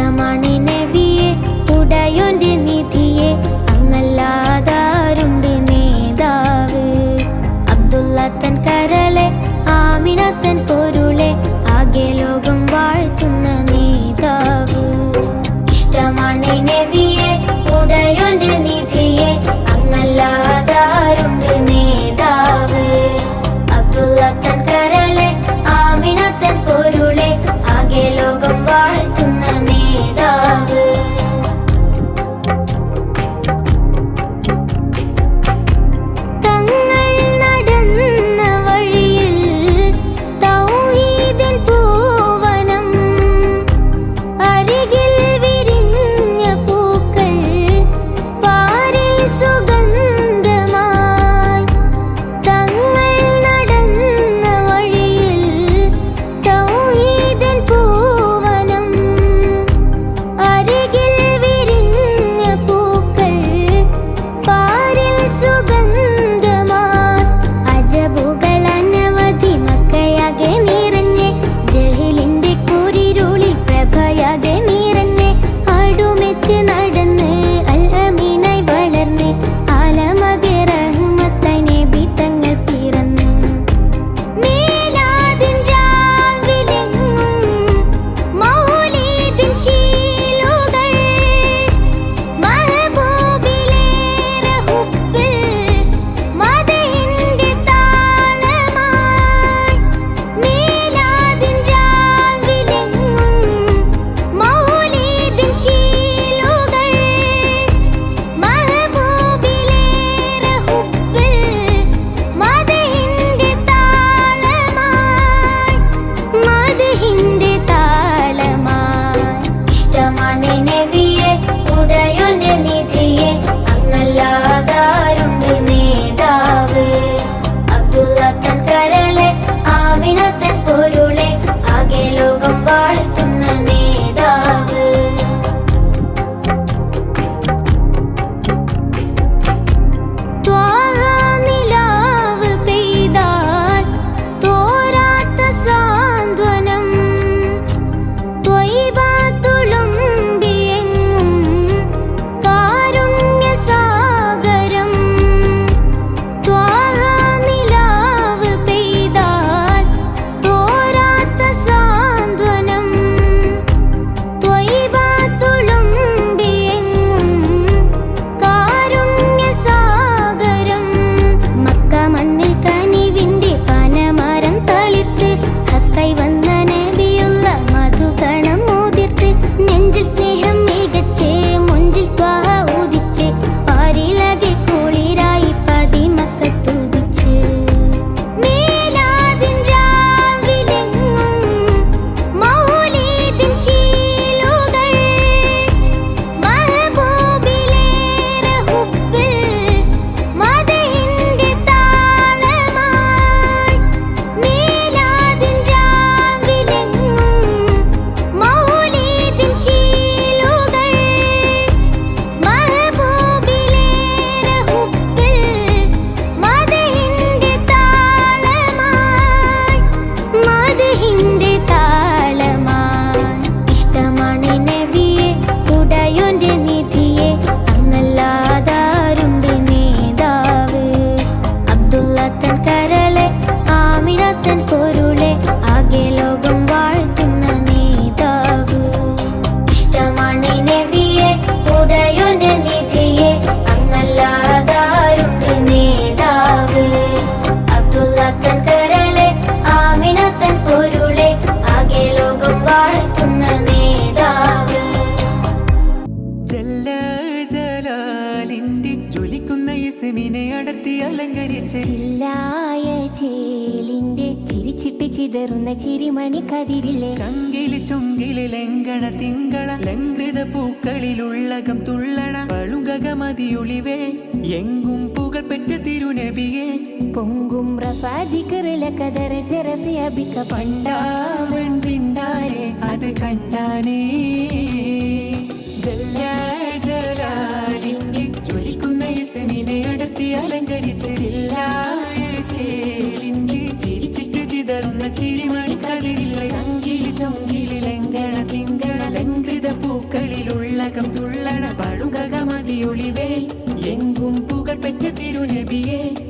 ഇഷ്ടമാണ് ചിതറുന്ന ചിരിമണി കതിരിലെ ചങ്കിലി ചുങ്കിലി ലംഘന തിങ്കള ലംഘൃത പൂക്കളിലുള്ളകം തുള്ളണ പളുകമതിയൊളിവേ എങ്കും പുകൾപെറ്റ തിരുനബിയെ. പൊങ്കും റഫാദിക്കറില കതറ ചെറഫി അബിക്ക പണ്ടാവൻ പിണ്ടാരെ അത് കണ്ടാനേ. Gönül Nebiye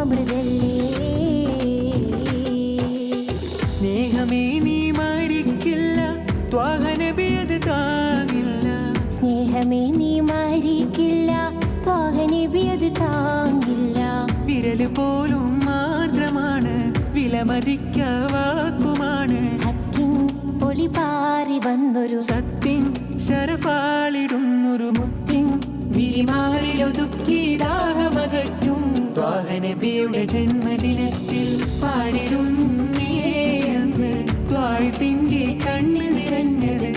അമൃതല്ലേ? സ്നേഹമേ നീ മരിക്കില്ല ത്വാഹനബിയത് താങ്ങില്ല. സ്നേഹമേ നീ മരിക്കില്ല ത്വാഹനബിയത് താങ്ങില്ല. വിരൽ പോലും മാത്രമാണ് വിലമതിക്ക വാക്കുമാണ്. ഹക്കിൻ വന്നൊരു സത്യൻ ശരഫാളിടുന്നൊരു മുത്തിൻ വിരിമാറിലൊതുക്കി ദാഹമകറ്റും. ത്വാഹനബിയുടെ ജന്മദിനത്തിൽ പാടിടുന്നേ എന്ന് ത്വാഴ്പിന്റെ കണ്ണിൽ നിറഞ്ഞത്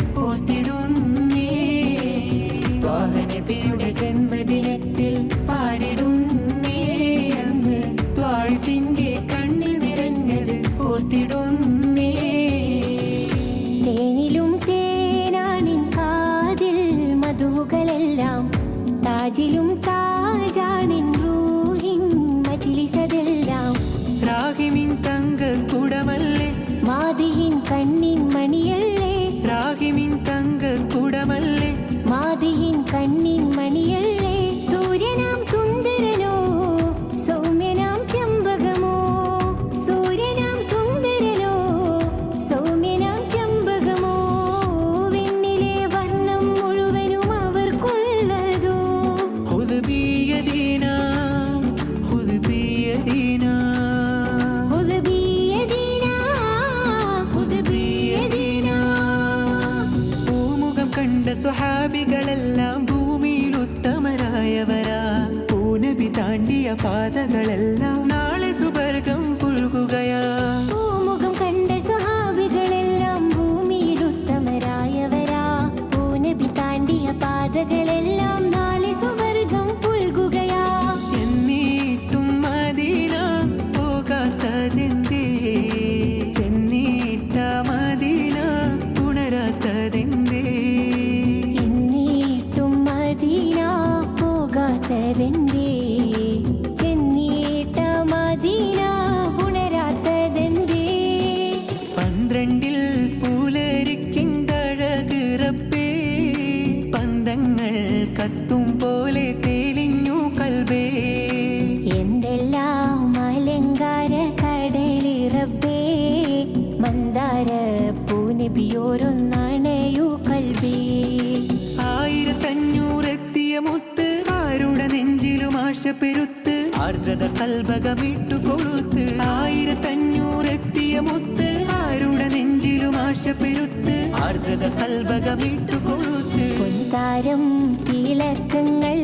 ആർദ്രത കൽഭകമിട്ടു കൊളുത്ത് ആയിരത്തഞ്ഞൂറെത്തിയ മുത്ത് ആരുടെ നെഞ്ചിലും ആശപ്പെരുത്ത് ആർദ്രത കൽഭകമിട്ടു കൊളുത്ത് പൊൻതാരം തിളക്കങ്ങൾ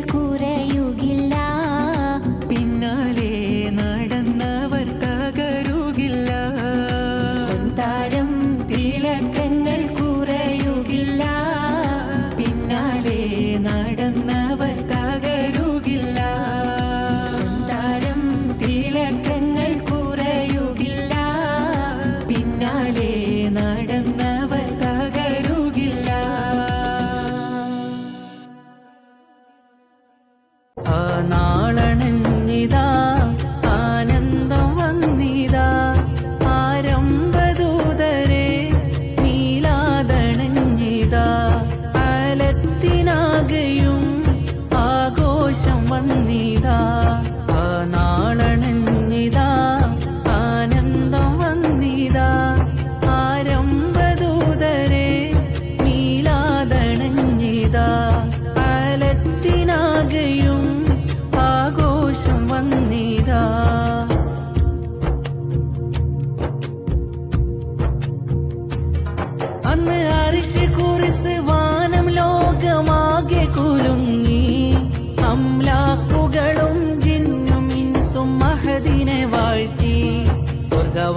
等你的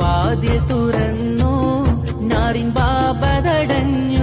വാതിൽ തുറന്നു നാറിൻ ബാബതടഞ്ഞു